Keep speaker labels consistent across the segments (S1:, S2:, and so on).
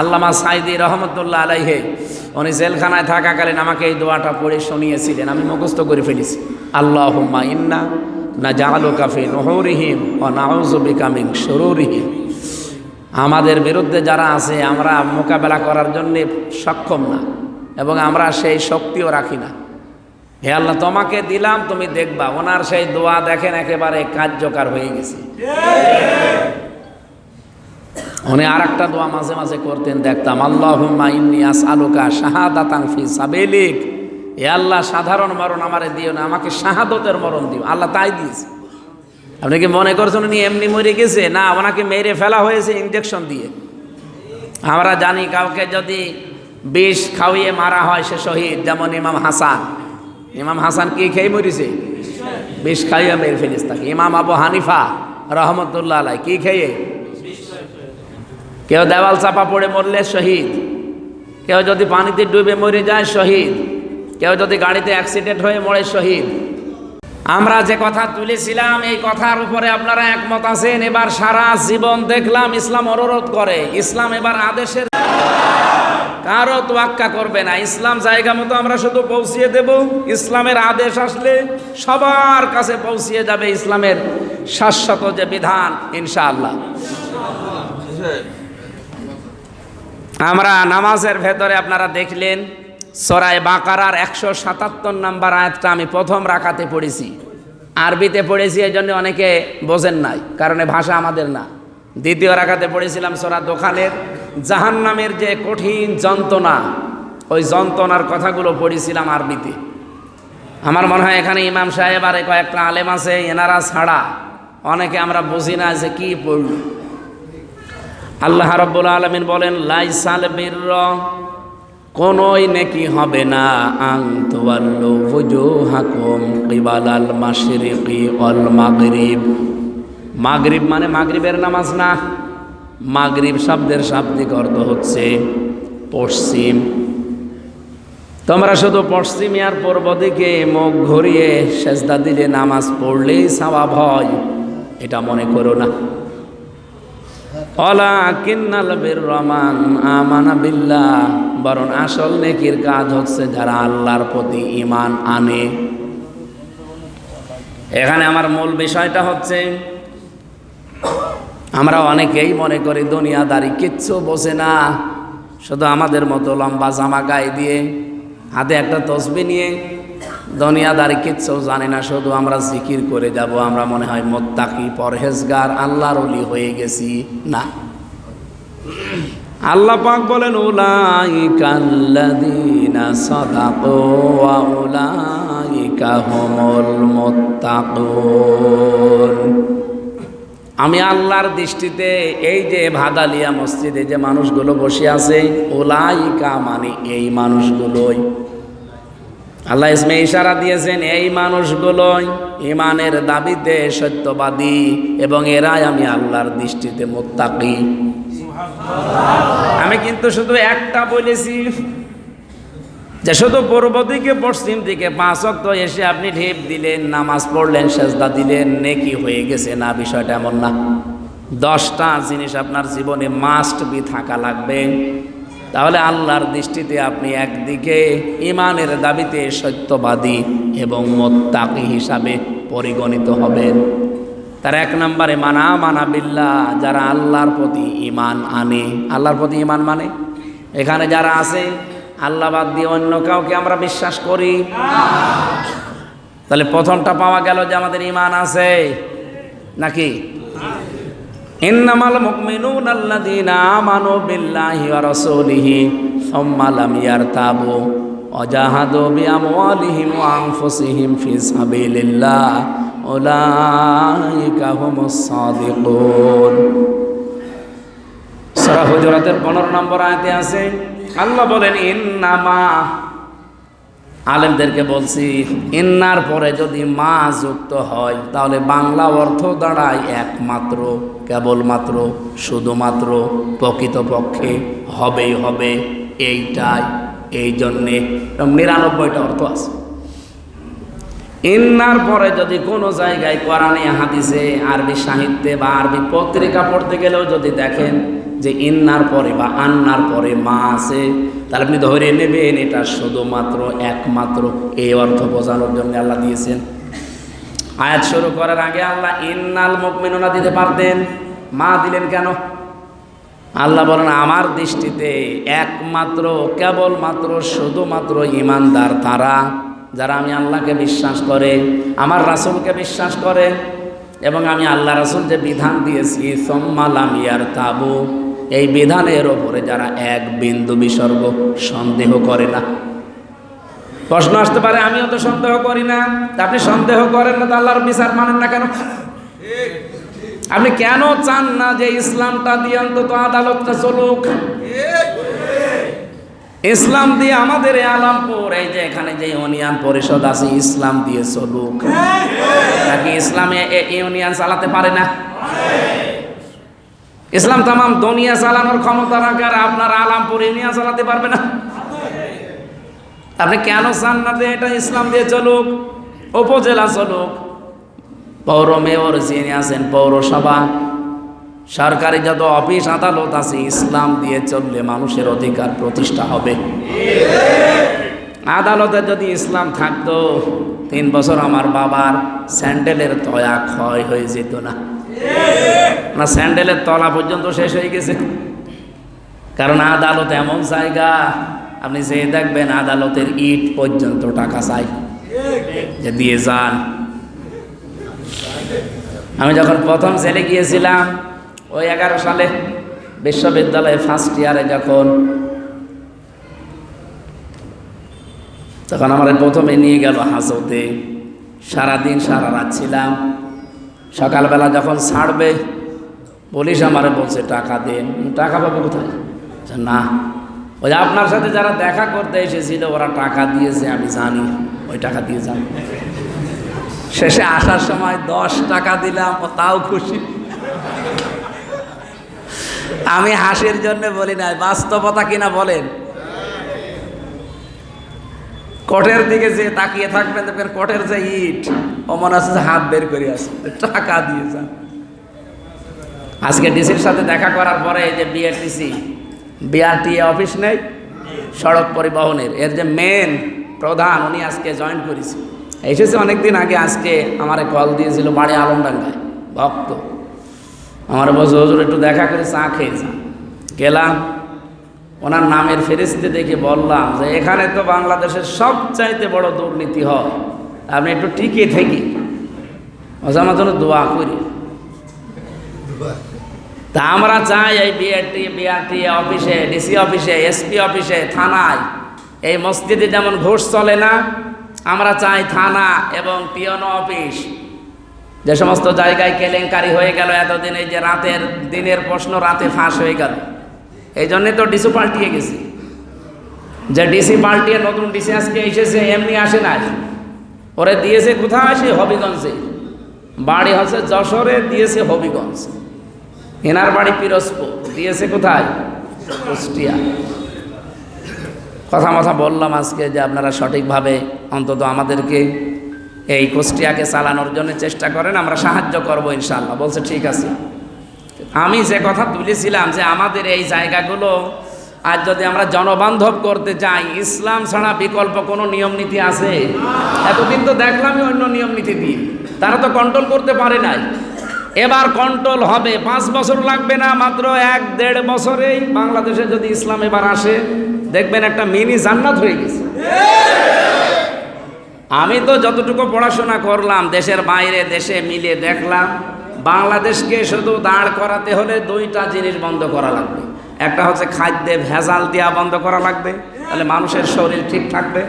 S1: আল্লামা সাইদি রহমতুল্লাহ আলাইহে, উনি জেলখানায় থাকাকালীন আমাকে এই দোয়াটা পড়ে শুনিয়েছিলেন। আমি মুখস্থ করে ফেলেছি। আল্লাহ ইন্না না জাহালো কাফি নহরিহিম ও নাউজুবিকা মিন শরুরিহিম আমাদের বিরুদ্ধে যারা আছে, আমরা মোকাবেলা করার জন্যে সক্ষম না এবং আমরা সেই শক্তিও রাখি না। হে আল্লাহ, তোমাকে দিলাম, তুমি দেখবা। ওনার সেই দোয়া দেখেন একেবারে কার্যকর হয়ে গেছে। উনি আর একটা দোয়া মাঝে মাঝে করতেন, দেখতাম আল্লাহ ইন্নি আস আলুকা শাহাদাতাং ফি সাবেলিক। এ আল্লাহ, সাধারণ মরণ আমারে দিও না, আমাকে শাহাদতের মরণ দিও। আল্লাহ তাই দিয়েছে। আপনি কি মনে করছেন উনি এমনি মরে গেছে? না, ওনাকে মেরে ফেলা হয়েছে ইঞ্জেকশন দিয়ে। আমরা জানি কাউকে যদি বিষ খাওয়িয়ে মারা হয় সে শহীদ, যেমন ইমাম হাসান। ইমাম হাসান কি খেয়ে মরেছে? বিষ খাইয়ে মেরে ফেলিস তাকে। ইমাম আবু হানিফা রহমতুল্লাহ আলাই কি খেয়ে? কেউ দেওয়াল চাপা পড়ে মরলে শহীদ। কেউ যদি পানিতে ডুবে মরে যায় শহীদ। কেউ যদি গাড়িতে অ্যাক্সিডেন্ট হয়ে মরে শহীদ। আমরা যে কথা তুলেছিলাম, এই কথার উপরে আপনারা একমত আছেন। এবার সারা জীবন দেখলাম ইসলাম অনুরোধ করে। ইসলাম এবার আদেশের কারও তোয়াক্কা করবে না। ইসলাম জায়গা মতো আমরা শুধু পৌঁছিয়ে দেব। ইসলামের আদেশ আসলে সবার কাছে পৌঁছিয়ে যাবে ইসলামের শাশ্বত যে বিধান, ইনশাআল্লাহ। আমরা নামাজের ভেতরে আপনারা দেখলেন সরাই বাকারার একশো সাতাত্তর নাম্বার আয়াতটা আমি প্রথম রাখাতে পড়েছি। আরবিতে পড়েছি এই জন্য অনেকে বোঝেন নাই, কারণ ভাষা আমাদের না। দ্বিতীয় রাখাতে পড়েছিলাম সরা দোকানের জাহান নামের যে কঠিন যন্ত্রণা, ওই যন্ত্রণার কথাগুলো পড়েছিলাম আরবিতে। আমার মনে হয় এখানে ইমাম সাহেব আর কয়েকটা আলেম আছে, এনারা ছাড়া অনেকে আমরা বুঝি না যে কী পড়ল। আল্লাহ রব্বুল আলমিন বলেন, লাইসাল বীর কোনই নেকি হবে না। আং তোয়াল্লু ফুজুহাকুম কিবালাল মাশরিকি অল মাগরিব। মাগরিব মানে মাগরিবের নামাজ না। মাগরিব শব্দের শাব্দিক অর্থ হচ্ছে পশ্চিম। তোমরা শুধু পশ্চিমে আর পূর্ব দিকে মুখ ঘুরিয়ে সেজদা দিলে নামাজ পড়লেই স্বভাব হয়, এটা মনে করো না। অলা কিন্নাল বীর রমান আমানা বিল্লাহ। বরং আসল নেকির কাজ হচ্ছে যারা আল্লাহর প্রতি ইমান আনে। এখানে আমার মূল বিষয়টা হচ্ছে, আমরা অনেকেই মনে করি দুনিয়াদারি কিচ্ছু বোঝে না। শুধু আমাদের মতো লম্বা জামা গায়ে দিয়ে, হাতে একটা তসবি নিয়ে দুনিয়াদারি কিচ্ছু জানে না, শুধু আমরা জিকির করে যাব, আমরা মনে হয় মোত্তাকি পরহেজগার, আল্লাহর অলি হয়ে গেছি। না। আল্লাহ পাক বলেন উলাইকাল্লাযীনা সাদাকু ওয়া উলাইকা হুমুল মুত্তাকুন। আমি আল্লাহর দৃষ্টিতে এই যে ভাদালিয়া মসজিদে যে মানুষগুলো বসে আছে ওলাইকা মানে এই মানুষগুলোই। আল্লাহ ইসমে ইশারা দিয়েছেন এই মানুষগুলোই ইমানের দাবিতে সত্যবাদী এবং এরাই আমি আল্লাহর দৃষ্টিতে মোত্তাকি। আমি কিন্তু শুধু একটা বলেছি যে শুধু পূর্ব দিকে পশ্চিম দিকে পাঁচ অক্ত এসে আপনি ঢেপ দিলেন নামাজ পড়লেন সেজদা দিলেন নেকি হয়ে গেছে না বিষয়টা এমন না। দশটা জিনিস আপনার জীবনে মাস্ট বি থাকা লাগবে। তাহলে আল্লাহর দৃষ্টিতে আপনি একদিকে ইমানের দাবিতে সত্যবাদী এবং মোত্তাকি হিসাবে পরিগণিত হবেন। তার এক নম্বরে, মানা মানা বিল্লা যারা আল্লাহর প্রতি ইমান আনে। আল্লাহর প্রতি ইমান মানে? এখানে যারা আছে, আল্লাহ বাদ দিয়ে অন্য কাউকে আমরা বিশ্বাস করি। তাহলে প্রথমটা পাওয়া গেল যে আমাদের ইমান আছে নাকি? ইন্নামাল মুমিনুন আল্লাযীনা আমানু বিল্লাহি ওয়া রাসূলিহি সুম্মা লাম ইয়ারতাবু ওয়াজাহাদু বিআমওয়ালিহিম ওয়া আনফুসিহিম ফি সাবিলিল্লাহ। উলাইকা হুমুস সাদিকুন। সূরা হুজুরাতের 15 নম্বর আয়াতে আছে, আল্লাহ বলেন, ইন্নামা আলেমদেরকে বলছি, ইন্নার পরে যদি মা যুক্ত হয়, তাহলে বাংলা অর্থ দাঁড়ায় একমাত্র, কেবলমাত্র, শুধুমাত্র, প্রকৃতপক্ষে হবেই হবে, এইটাই, এই জন্যে। নিরানব্বইটা অর্থ আছে। ইন্নার পরে যদি কোনো জায়গায় কোরআনে, হাদিসে, আরবি সাহিত্যে বা আরবি পত্রিকা পড়তে গেলেও যদি দেখেন যে ইন্নার পরে বা আন্নার পরে মা আছে, তাহলে আপনি ধরে নেবেন এটা শুধুমাত্র একমাত্র এই অর্থ বোঝানোর জন্য আল্লাহ দিয়েছেন। আয়াত শুরু করার আগে আল্লাহ, ইন্নাল মুকমিনুনা দিতে পারতেন। মা দিলেন কেন? আল্লাহ বলেন, আমার দৃষ্টিতে একমাত্র, কেবলমাত্র, শুধুমাত্র ইমানদার তারা, যারা আমি আল্লাহকে বিশ্বাস করে, আমার রাসূলকে বিশ্বাস করে, এবং আমি আল্লাহ রাসুল যে বিধান দিয়েছি সোম্মালাম ইয়ার তাবু এই বিধানের ওপরে যারা এক বিন্দু বিসর্গ সন্দেহ করে না। প্রশ্ন আসতে পারে, আমিও তো সন্দেহ করি না। আপনি সন্দেহ করেন না আল্লাহর বিচার মানেন না কেন? আপনি কেন চান না যে ইসলামটা দিয়ে অন্তত আদালতটা চলুক? ইসলাম দিয়ে আমাদের আলামপুর, এই যে এখানে যে ইউনিয়ন পরিষদ আছে, ইসলাম দিয়ে চলুক। নাকি ইসলামে ইউনিয়ন চালাতে পারে না? ইসলাম তামাম দুনিয়া চালানোর ক্ষমতা রাখে আর আপনার আলামপুর ইউনিয়ন চালাতে পারবে না। আপনি কেন চান না যে এটা ইসলাম দিয়ে চলুক, উপজেলা চলুক? পৌর মেয়র যিনি আছেন, পৌরসভা, সরকারি যত অফিস আদালত আছে, ইসলাম দিয়ে চললে মানুষের অধিকার প্রতিষ্ঠা হবে। আদালতে যদি ইসলাম থাকতো, তিন বছর আমার বাবার স্যান্ডেলের তয়া ক্ষয় হয়ে যেত না। না, স্যান্ডেলের তলা পর্যন্ত শেষ হয়ে গেছে। কারণ আদালত এমন জায়গা, আপনি যে দেখবেন আদালতের ইট পর্যন্ত টাকা চাই। যে দিয়ে যান। আমি যখন প্রথম ছেলে গিয়েছিলাম, ওই এগারো সালে বিশ্ববিদ্যালয়ে ফার্স্ট ইয়ারে যখন, তখন আমার প্রথমে নিয়ে গেল হাজতে। সারাদিন সারা রাত ছিলাম। সকালবেলা যখন ছাড়বে, পুলিশ আমারে বলছে, টাকা দেন। টাকা পাবো কোথায়? না। ওই আপনার সাথে যারা দেখা করতে এসেছিল, ওরা টাকা দিয়েছে, আমি জানি। ওই টাকা দিয়ে যান শেষে আসার সময় দশ টাকা দিলাম তাও খুশি। আমি হাসির জন্য বলি না বাস্তবতা কিনা বলেন? কোটের দিকে যে তাকিয়ে থাকবেন দেখবেন কোটের যে ইট ও মনে আছে যে হাত বের করে আসে টাকা দিয়ে যান। আজকে ডিসির সাথে দেখা করার পরে এই যে বিআরটিসি বিআরটি অফিস নেই, সড়ক পরিবহনের, এর যে মেন প্রধান, উনি আজকে জয়েন করেছে। এসেছে অনেকদিন আগে, আজকে আমার কল দিয়েছিল, বাড়ি আলমডাঙ্গায়, ভক্ত। আমার বছর একটু দেখা করে চা খেয়ে যান গেলাম ওনার নামের ফেরিস্তে দেখে বললাম যে, এখানে তো বাংলাদেশের সবচাইতে বড় দুর্নীতি হয়। আপনি একটু টিকে থেকে। আমার জন্য দোয়া করি। তা আমরা চাই এই বিআরটি বিআরটি অফিসে, ডিসি অফিসে, এসপি অফিসে, থানায় এই মসজিদে যেমন ঘোষ চলে না, আমরা চাই থানা এবং পিওনো অফিস। যে সমস্ত জায়গায় কেলেঙ্কারি হয়ে গেল এতদিন, এই যে রাতের দিনের প্রশ্ন রাতে ফাঁস হয়ে গেল। এই জন্যে তো ডিসি পাল্টিয়ে গেছি। যে ডিসি পাল্টিয়ে নতুন ডিসি আজকে এসেছে, এমনি আসে না ওরে দিয়েছে কোথায়? আসে হবিগঞ্জে। বাড়ি হচ্ছে যশোরে, দিয়েছে হবিগঞ্জ। এনার বাড়ি পিরোজপুর। দিয়েছে কোথায়? কুষ্টিয়া। কথা মথা বললাম আজকে যে আপনারা সঠিকভাবে অন্তত আমাদেরকে এই কুষ্টিয়াকে চালানোর জন্য চেষ্টা করেন, আমরা সাহায্য করব ইনশাল্লাহ বলছে, ঠিক আছে। আমি যে কথা তুলেছিলাম যে আমাদের এই জায়গাগুলো আজ যদি আমরা জনবান্ধব করতে চাই ইসলাম ছাড়া বিকল্প কোনো নিয়ম নীতি আছে? এতদিন তো দেখলামই অন্য নিয়ম নীতি দিয়ে। তারা তো কন্ট্রোল করতে পারে নাই। এবার কন্ট্রোল হবে। পাঁচ বছর লাগবে না, মাত্র এক দেড় বছরেই বাংলাদেশে যদি ইসলাম এবার আসে, দেখবেন একটা মিনি জান্নাত হয়ে গেছে। আমি তো যতটুকু পড়াশোনা করলাম, দেশের বাইরে, দেশে মিলে দেখলাম বাংলাদেশকে শুধু দাঁড় করাতে হলে দুইটা জিনিস বন্ধ করা লাগবে। একটা হচ্ছে খাদ্যে ভেজাল দেওয়া বন্ধ করা লাগবে, তাহলে মানুষের শরীর ঠিক থাকবে।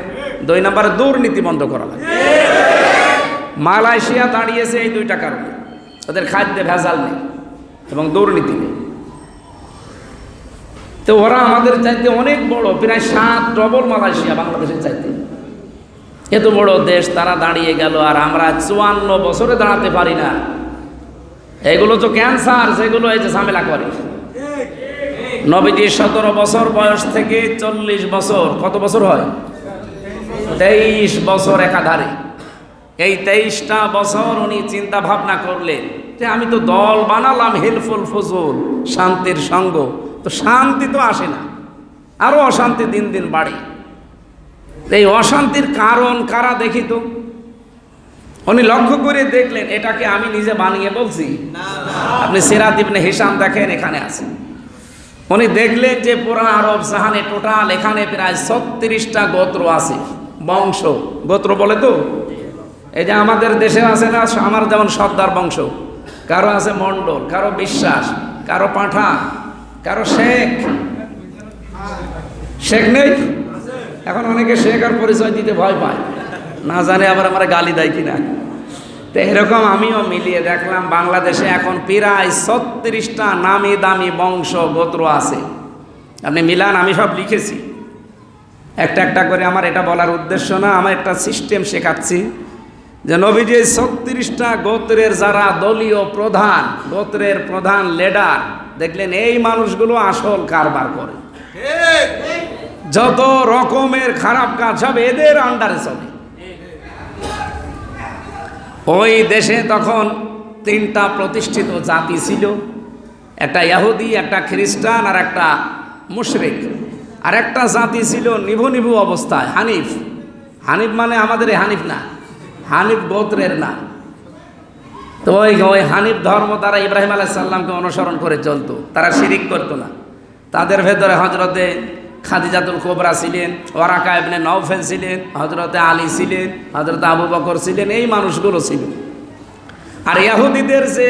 S1: দুই নম্বরে দুর্নীতি বন্ধ করা লাগবে। মালয়েশিয়া দাঁড়িয়েছে এই দুইটা কারণে। ওদের খাদ্যে ভেজাল নেই এবং দুর্নীতি নেই। তো ওরা আমাদের চাইতে অনেক বড়, প্রায় সাত ডবল মালয়েশিয়া বাংলাদেশের চাইতে। এত বড় দেশ, তারা দাঁড়িয়ে গেল, আর আমরা চুয়ান্ন বছরে দাঁড়াতে পারি না। এগুলো তো ক্যান্সার সেগুলো এই যে ঝামেলা করে। নবীজি সতেরো বছর বয়স থেকে চল্লিশ বছর, কত বছর হয়? তেইশ বছর একাধারে। এই তেইশটা বছর উনি চিন্তা ভাবনা করলেন যে আমি তো দল বানালাম হেলফুল ফজুল, শান্তির সঙ্গ। তো শান্তি তো আসে না আরও অশান্তি দিন দিন বাড়ে। এই অশান্তির কারণ কারা দেখি তো? উনি লক্ষ্য করে দেখলেন, এটাকে আমি নিজে বানিয়ে বলছি। আপনি সিরাত ইবনে হিসাম দেখেন, এখানে আছে। উনি দেখলেন যে পুরা আরব জাহানে টোটাল এখানে প্রায় ছত্রিশটা গোত্র আছে, বংশ। গোত্র বলে তো? এই যে আমাদের দেশে আছে না, আমার যেমন সর্দার বংশ। কারও আছে মণ্ডল, কারও বিশ্বাস, কারও পাঠা, কারও শেখ। শেখ নেই? এখন অনেকে শেখ আর পরিচয় দিতে ভয় পায়। না জানে আবার আমার গালি দেয় কিনা। তো এরকম আমিও মিলিয়ে দেখলাম বাংলাদেশে এখন প্রায় ছত্রিশটা নামি দামি বংশ গোত্র আছে। আপনি মিলান আমি সব লিখেছি। একটা একটা করে আমার এটা বলার উদ্দেশ্য না আমার একটা সিস্টেম শেখাচ্ছি যে নবীজি ছত্রিশটা গোত্রের যারা দলীয় প্রধান গোত্রের প্রধান লেডার দেখলেন এই মানুষগুলো আসল কারবার করে। যত রকমের খারাপ কাজ সব এদের আন্ডারে চলে। ওই দেশে তখন তিনটা প্রতিষ্ঠিত জাতি ছিল। একটা ইয়াহুদি, একটা খ্রিস্টান আর একটা মুশরিক। আর একটা জাতি ছিল নিভু নিভু অবস্থায়, হানিফ। হানিফ মানে আমাদের হানিফ না, হানিফ গোত্রের না। তো ওই ওই হানিফ ধর্ম তারা ইব্রাহিম আলাইসাল্লামকে অনুসরণ করে চলতো, তারা শিরিক করতো না। তাদের ভেতরে হজরতে খাদিজাতুল কোবরা ছিলেন, ওরাকা ইবনে নওফেল ছিলেন হজরতে আলী ছিলেন হজরতে আবু বকর ছিলেন, এই মানুষগুলো ছিল। আর ইয়াহুদিদের যে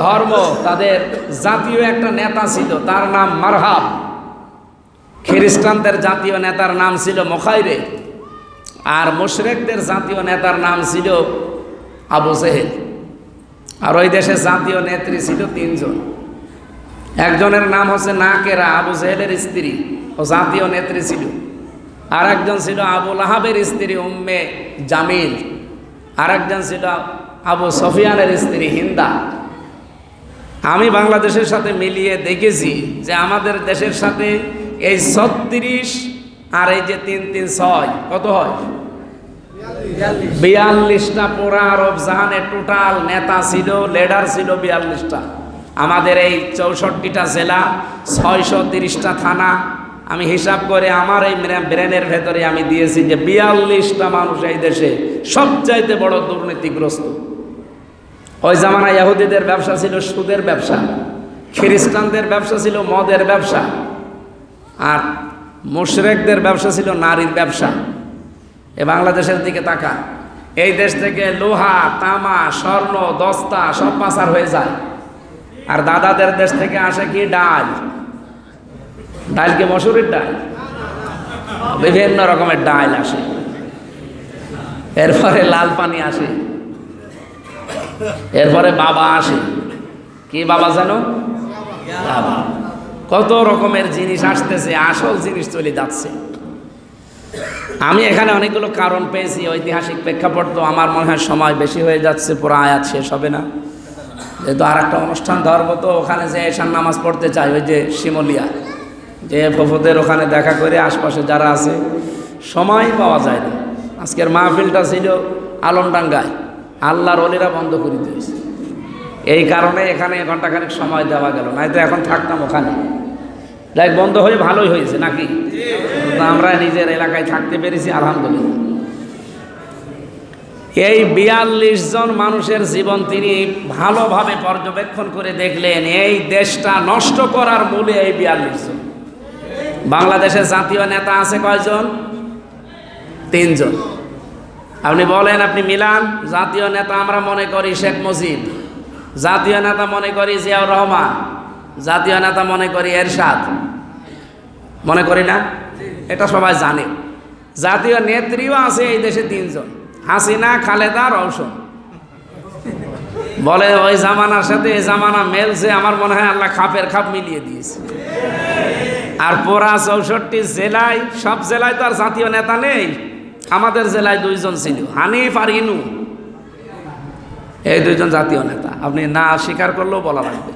S1: ধর্ম, তাদের জাতীয় একটা নেতা ছিল, তার নাম মারহাব। খ্রিস্টানদের জাতীয় নেতার নাম ছিল মোখাইরে, আর মুশরেকদের জাতীয় নেতার নাম ছিল আবু সেহেল আর ওই দেশের জাতীয় নেত্রী ছিল তিনজন। একজনের নাম হচ্ছে নাকেরা, আবু সেহেলের স্ত্রী। ও জাতীয় নেত্রী ছিল। আর একজন ছিল আবু লাহাবের স্ত্রী উম্মে জামিল। আর একজন ছিল আবু সফিয়ানের স্ত্রী হিন্দা। আমি বাংলাদেশের সাথে মিলিয়ে দেখেছি যে আমাদের দেশের সাথে এই ছত্রিশ আর এই যে তিন তিন ছয়, কত হয়? বিয়াল্লিশটা পুরা আরব জাহানে টোটাল নেতা ছিল লেডার ছিল বিয়াল্লিশটা। আমাদের এই চৌষট্টিটা জেলা, ছয়শো তিরিশটা থানা আমি হিসাব করে আমার এই ব্রেনের ভেতরে আমি দিয়েছি যে বিয়াল্লিশটা মানুষ এই দেশে সবচাইতে বড় দুর্নীতিগ্রস্ত। ওই জামানায় ইহুদিদের ব্যবসা ছিল সুদের ব্যবসা, খ্রিস্টানদের ব্যবসা ছিল মদের ব্যবসা, আর মুশরেকদের ব্যবসা ছিল নারীর ব্যবসা। এ বাংলাদেশের দিকে তাকা। এই দেশ থেকে লোহা, তামা, স্বর্ণ, দস্তা সব পাচার হয়ে যায়। আর দাদাদের দেশ থেকে আসে কি ডাল? ডাল কি মসুরির ডাল? বিভিন্ন রকমের ডাল আসে। এরপরে লাল পানি আসে। এরপরে বাবা আসে। কি বাবা জানো? বাবা। কত রকমের জিনিস আসতেছে, আসল জিনিস চলে যাচ্ছে। আমি এখানে অনেকগুলো কারণ পেয়েছি, ঐতিহাসিক প্রেক্ষাপট তো আমার মনে হয় সময় বেশি হয়ে যাচ্ছে, পুরো আয়াত শেষ হবে না। যেহেতু আর একটা অনুষ্ঠান ধর্ম, তো ওখানে যে এসার নামাজ পড়তে চাই, ওই যে শিমলিয়া। যে ফফুদের ওখানে দেখা করে আশপাশে যারা আছে, সময় পাওয়া যায় না আজকের মাহফিলটা ছিল আলমডাঙ্গায়। আল্লাহর অলিরা বন্ধ করে দিয়েছে। এই কারণে এখানে ঘন্টাখানেক সময় দেওয়া গেল তো এখন থাকতাম ওখানে। লাইক বন্ধ হয়ে ভালোই হয়েছে নাকি? আমরা নিজের এলাকায় থাকতে পেরেছি, আলহামদুলিল্লাহ। এই বিয়াল্লিশ জন মানুষের জীবন তিনি ভালোভাবে পর্যবেক্ষণ করে দেখলেন, এই দেশটা নষ্ট করার মূলে এই বিয়াল্লিশ জন। বাংলাদেশের জাতীয় নেতা আছে কয়জন? তিনজন। আপনি বলেন, আপনি মিলান, জাতীয় নেতা আমরা মনে করি শেখ মুজিব, জাতীয় নেতা মনে করি জিয়াউর রহমান, জাতীয় নেতা মনে করি এরশাদ। মনে করি না? এটা সবাই জানে। জাতীয় নেত্রীও আছে এই দেশে তিনজন, হাসিনা, খালেদা, রওশন। বলে, ওই জামানার সাথে এই জামানা মেলছে, আমার মনে হয় আল্লাহ খাপের খাপ মিলিয়ে দিয়েছে। আর পোড়া চৌষট্টি জেলায়, সব জেলায় তো আর জাতীয় নেতা নেই। আমাদের জেলায় দুইজন ছিল, হানিফ আর ইনু। এই দুইজন জাতীয় নেতা। আপনি না স্বীকার করলেও বলা লাগবে।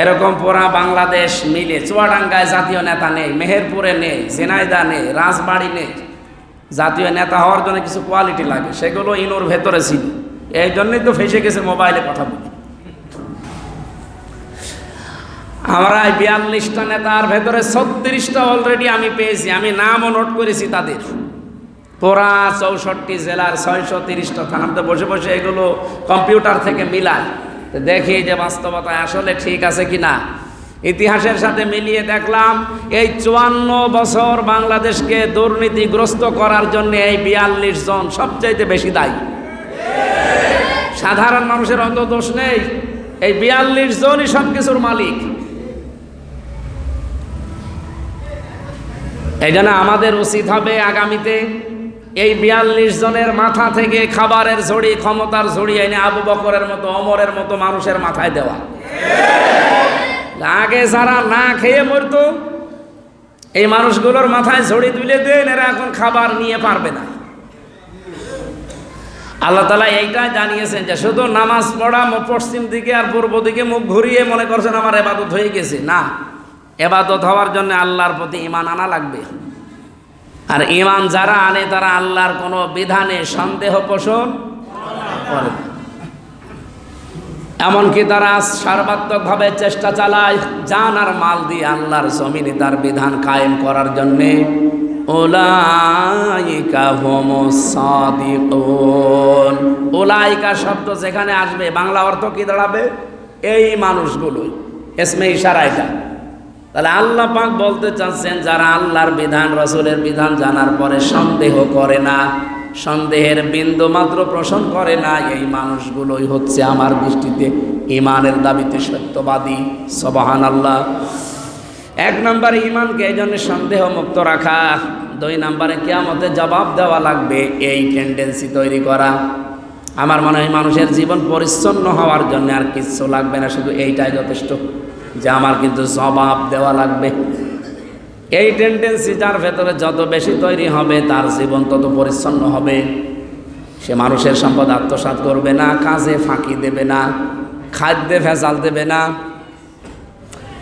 S1: এরকম পুরা বাংলাদেশ মিলে, চুয়াডাঙ্গায় জাতীয় নেতা নেই, মেহেরপুরে নেই জেনাইদা নেই, রাজবাড়ি নেই। জাতীয় নেতা হওয়ার জন্য কিছু কোয়ালিটি লাগে, সেগুলো ইনুর ভেতরে ছিল। এই জন্যই তো ফেসে গেছে মোবাইলে কথা বলি আমরা বিয়াল্লিশটা নেতার ভেতরে ছত্রিশটা অলরেডি আমি পেয়েছি, আমি নামও নোট করেছি তাদের। পুরা চৌষট্টি জেলার ছয়শো তিরিশটা থানাতে বসে বসে এগুলো কম্পিউটার থেকে মিলায়। দেখি যে বাস্তবতায় আসলে ঠিক আছে কি না ইতিহাসের সাথে মিলিয়ে দেখলাম, এই চুয়ান্ন বছর বাংলাদেশকে দুর্নীতিগ্রস্ত করার জন্য এই বিয়াল্লিশ জন সবচাইতে বেশি দায়ী। সাধারণ মানুষের অত দোষ নেই, এই বিয়াল্লিশ জনই সব কিছুর মালিক। এই আমাদের উচিত হবে আগামীতে এই বিয়াল্লিশ জনের মাথা থেকে খাবারের ঝড়ি, ক্ষমতার ঝড়ি এনে আবু বকরের মতো অমরের মতো মানুষের মাথায় দেওয়া। আগে যারা না খেয়ে মরতো, এই মানুষগুলোর মাথায় ঝড়ি তুলে দেন, এরা এখন খাবার নিয়ে পারবে না। আল্লাহ তালা এইটাই জানিয়েছেন যে শুধু নামাজ পড়া, পশ্চিম দিকে আর পূর্ব দিকে মুখ ঘুরিয়ে মনে করছেন আমার এবাদত হয়ে গেছে। না। এবাদত হওয়ার জন্য আল্লাহর প্রতি ইমান আনা লাগবে। আর ইমান যারা আনে, তারা আল্লাহর কোনো বিধানে সন্দেহ পোষণ করে এমনকি তারা সর্বাত্মকভাবে চেষ্টা চালায়, জান আর মাল দিয়ে আল্লাহর জমিনে তার বিধান কায়েম করার জন্যে। ওলাইকা ওলাইকা শব্দ যেখানে আসবে, বাংলা অর্থ কি দাঁড়াবে? এই মানুষগুলোই, এসমে ইশারা এটা তাহলে আল্লাহ পাক বলতে চাচ্ছেন, যারা আল্লাহর বিধান, রসুলের বিধান জানার পরে সন্দেহ করে না, সন্দেহের বিন্দু মাত্র পোষণ করে না, এই মানুষগুলোই হচ্ছে আমার দৃষ্টিতে ইমানের দাবিতে সত্যবাদী। সবাহান আল্লাহ এক নম্বরে ইমানকে এই জন্য সন্দেহ মুক্ত রাখা। দুই নম্বরে কেয়ামতে জবাব দেওয়া লাগবে, এই টেন্ডেন্সি তৈরি করা। আমার মনে হয় মানুষের জীবন পরিচ্ছন্ন হওয়ার জন্য আর কিচ্ছু লাগবে না, শুধু এইটাই যথেষ্ট। যে আমার কিন্তু জবাব দেওয়া লাগবে। এই টেন্ডেন্সি যার ভেতরে যত বেশি তৈরি হবে, তার জীবন তত পরিচ্ছন্ন হবে। সে মানুষের সম্পদ আত্মসাৎ করবে না, কাজে ফাঁকি দেবে না, খাদ্যে ভেজাল দেবে না।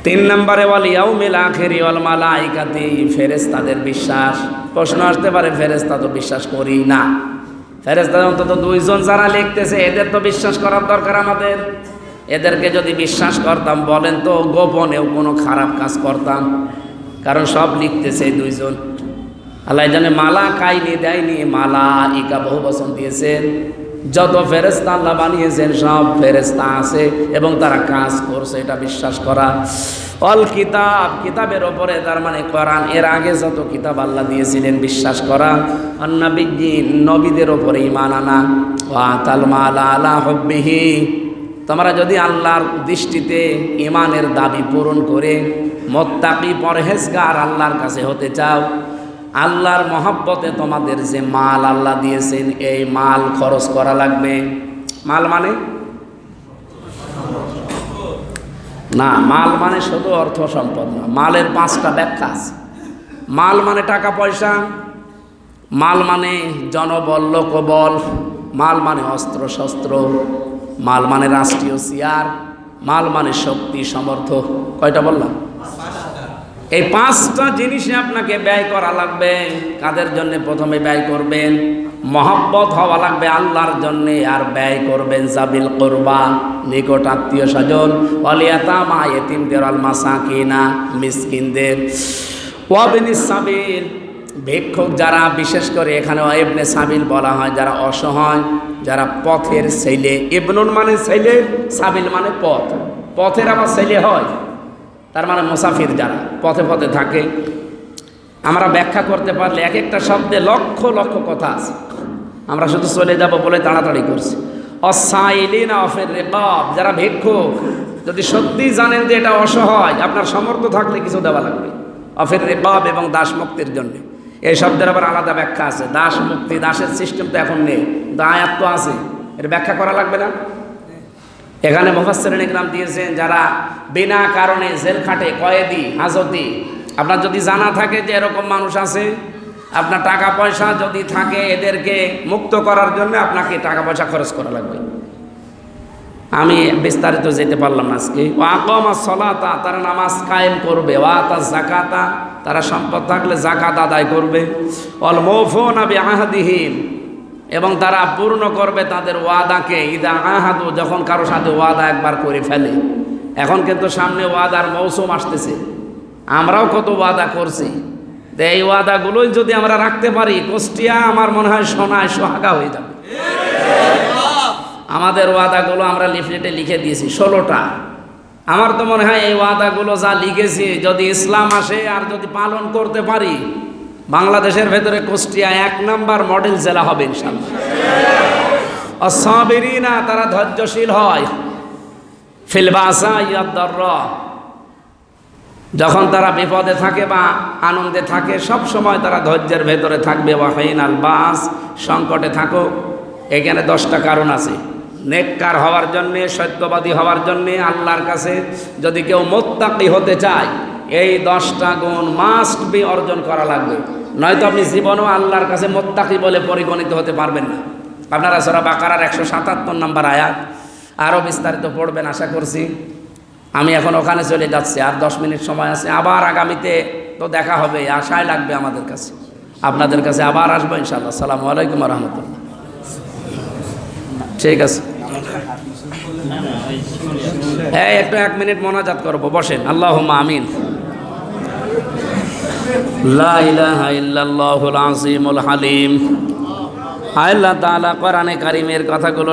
S1: তিন নম্বরে বলি ইয়াউমিল আখেরি ওয়াল মালাইকাতি, ফেরেশতাদের বিশ্বাস। প্রশ্ন আসতে পারে, ফেরেশতা তো বিশ্বাস করি না। ফেরেশতা অন্তত দুইজন যারা লিখতেছে, এদের তো বিশ্বাস করার দরকার আমাদের। এদেরকে যদি বিশ্বাস করতাম, বলেন তো, গোপনেও কোনো খারাপ কাজ করতাম। কারণ সব লিখতেছে দুইজন। আল্লাহ জানে মালা কাইনি দেয়নি মালা ইকা বহু বসন দিয়েছেন। যত ফেরেস্তা আল্লাহ বানিয়েছেন, সব ফেরেস্তা আছে এবং তারা কাজ করছে, এটা বিশ্বাস করা। অল কিতাব, কিতাবের ওপরে, তার মানে কোরআন, এর আগে যত কিতাব আল্লাহ দিয়েছিলেন, বিশ্বাস করা। অন্নাবিজ্ঞিন নবীদের ওপরে ইমান আনা। ওয়াতাল মালা আলা হব্বিহি। তোমরা যদি আল্লাহর দৃষ্টিতে ইমানের দাবি পূরণ করে মোত্তাকি পরহেজগার আল্লাহর কাছে হতে চাও, আল্লাহর মহব্বতে তোমাদের যে মাল আল্লাহ দিয়েছেন, এই মাল খরচ করা লাগবে। মাল মানে? না, মাল মানে শুধু অর্থ সম্পদ না, মালের পাঁচটা ব্যাখ্যা আছে। মাল মানে টাকা, পয়সা, মাল মানে জনবল, লোকবল, মাল মানে অস্ত্র, শস্ত্র মাল মানে রাষ্ট্রীয় চেয়ার, মাল মানে শক্তি সমর্থ কয়টা বললাম? এই পাঁচটা জিনিসে আপনাকে ব্যয় করা লাগবে। কাদের জন্য প্রথমে ব্যয় করবেন? মহব্বত হওয়া লাগবে আল্লাহর জন্য, আর ব্যয় করবেন জাবিল করবা নিকট আত্মীয় স্বজন। অলিয়াতা মা এতিমদের আল মাসাকিনা, মিসকিনদের। ওয়াবিনিস সাবিল ভিক্ষুক যারা, বিশেষ করে এখানে এবনে সাবিল বলা হয়, যারা অসহায়, যারা পথের ছেলে। ইবনুন মানে ছেলে, সাবিল মানে পথ। পথের আবার ছেলে হয়, তার মানে মুসাফির যারা, পথে পথে থাকে। আমরা ব্যাখ্যা করতে পারলে এক একটা শব্দে লক্ষ লক্ষ কথা আছে। আমরা শুধু চলে যাব বলে তাড়াতাড়ি করছি। অসাইলিন অফের রেকব, যারা ভিক্ষুক, যদি সত্যি জানেন যে এটা অসহায়, আপনার সমর্থ থাকলে কিছু দেওয়া লাগবে। অফের রেকব এবং দাস মুক্তির জন্য। এই শব্দের আবার আলাদা ব্যাখ্যা আছে। দাস মুক্তি, দাসের সিস্টেম তো এখন নেই। আয়াত তো আছে। এর ব্যাখ্যা করা লাগবে না? এখানে মুফাসসিরিন ইকরাম দিয়েছেন, যারা বিনা কারণে জেল খাটে, কয়েদি, হাজতি, আপনার যদি জানা থাকে যে এরকম মানুষ আছে, আপনার টাকা পয়সা যদি থাকে এদেরকে মুক্ত করার জন্য আপনাকে টাকা পয়সা খরচ করা লাগবে। আমি বিস্তারিত যেতে পারলাম না আজকে। ও আকমা সলাতা, তারা নামাজ কায়েম করবে। ওয়া তা জাকাতা তারা সম্পদ থাকলে জাকাত আদায় করবে। অল মৌফোন আবি আহাদিহীন এবং তারা পূর্ণ করবে তাদের ওয়াদাকে। ইদা আহাদু, যখন কারও সাথে ওয়াদা একবার করে ফেলে। এখন কিন্তু সামনে ওয়াদার মৌসুম আসতেছে। আমরাও কত ওয়াদা করছি। তো এই ওয়াদাগুলোই যদি আমরা রাখতে পারি, কুষ্টিয়া আমার মনে হয় সোনায় সোহাগা হয়ে যাবে। আমাদের ওয়াদাগুলো আমরা লিফলেটে লিখে দিয়েছি, ষোলোটা। আমার তো মনে হয় এই ওয়াদাগুলো যা লিখেছি, যদি ইসলাম আসে আর যদি পালন করতে পারি, বাংলাদেশের ভেতরে কুষ্টিয়া এক নাম্বার মডেল জেলা হবে ইনশাল্লাহ অসাবেরিনা, তারা ধৈর্যশীল হয়। ফিলবাসা ইয়াদ্দর যখন তারা বিপদে থাকে বা আনন্দে থাকে, সব সময় তারা ধৈর্যের ভেতরে থাকবে। ওয়াহিন আল বাস, সংকটে থাকো এখানে দশটা কারণ আছে। নেককার হওয়ার জন্যে, সত্যবাদী হওয়ার জন্যে আল্লাহর কাছে যদি কেউ মোত্তাকি হতে চায়, এই দশটা গুণ মাস্ট বি অর্জন করা লাগবে। নয়তো আপনি জীবনও আল্লাহর কাছে মোত্তাকি বলে পরিগণিত হতে পারবেন না। আপনারা সরা বাকারার একশো সাতাত্তর নম্বর আয়াত আরও বিস্তারিত পড়বেন, আশা করছি। আমি এখন ওখানে চলে যাচ্ছি, আর দশ মিনিট সময় আছে। আবার আগামীতে তো দেখা হবে, আশায় লাগবে আমাদের কাছে। আপনাদের কাছে আবার আসব ইনশাল্লাহ সালামু আলাইকুম রহমতুল্লাহ। ঠিক আছে। হ্যাঁ একটু এক মিনিট মোনাজাত করব, বসেন। আল্লাহ আমিন। হালিম। আল্লাহ তালা কোরআনে কারিমের কথাগুলো